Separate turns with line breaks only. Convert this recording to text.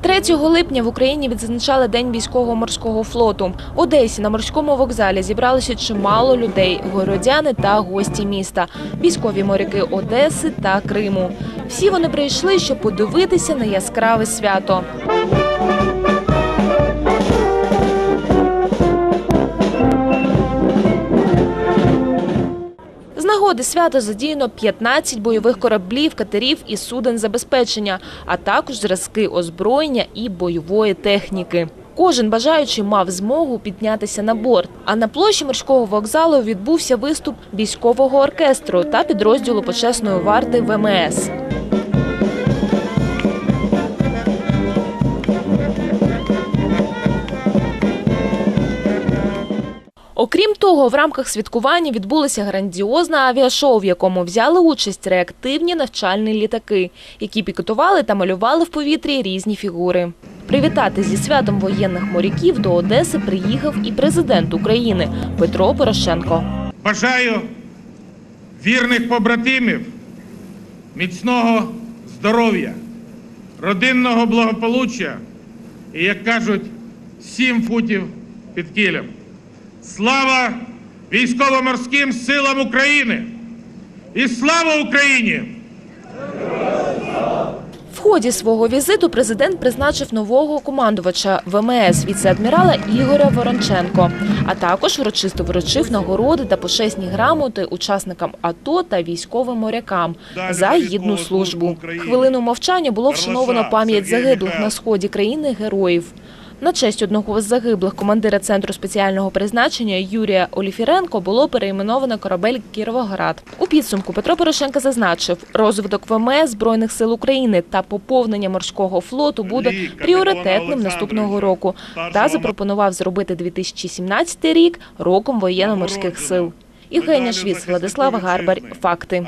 3 липня в Україні відзначали День військово-морського флоту. В Одесі на морському вокзалі зібралося чимало людей – городяни та гості міста, військові моряки Одеси та Криму. Всі вони прийшли, щоб подивитися на яскраве свято. Нагоди свята задіяно 15 бойових кораблів, катерів і суден забезпечення, а також зразки озброєння і бойової техніки. Кожен бажаючий мав змогу піднятися на борт. А на площі морського вокзалу відбувся виступ військового оркестру та підрозділу почесної варти ВМС. Окрім того, в рамках святкування відбулося грандіозне авіашоу, в якому взяли участь реактивні навчальні літаки, які пікетували та малювали в повітрі різні фігури. Привітати зі святом воєнних моряків до Одеси приїхав і президент України Петро Порошенко.
Бажаю вірних побратимів, міцного здоров'я, родинного благополуччя і, як кажуть, сім футів під кілем. Слава військово-морським силам України! І слава Україні!
В ході свого візиту президент призначив нового командувача ВМС віце-адмірала Ігоря Воронченко, а також урочисто вручив нагороди та почесні грамоти учасникам АТО та військовим морякам за гідну службу. Хвилину мовчання було вшановано пам'ять загиблих на сході країни героїв. На честь одного з загиблих командира центру спеціального призначення Юрія Оліфіренко було перейменовано корабель Кіровоград. У підсумку Петро Порошенко зазначив, розвиток ВМС збройних сил України та поповнення морського флоту буде пріоритетним наступного року та запропонував зробити 2017 рік роком воєнно-морських сил. Євгенія Швіц, Владислава Гарбар. Факти.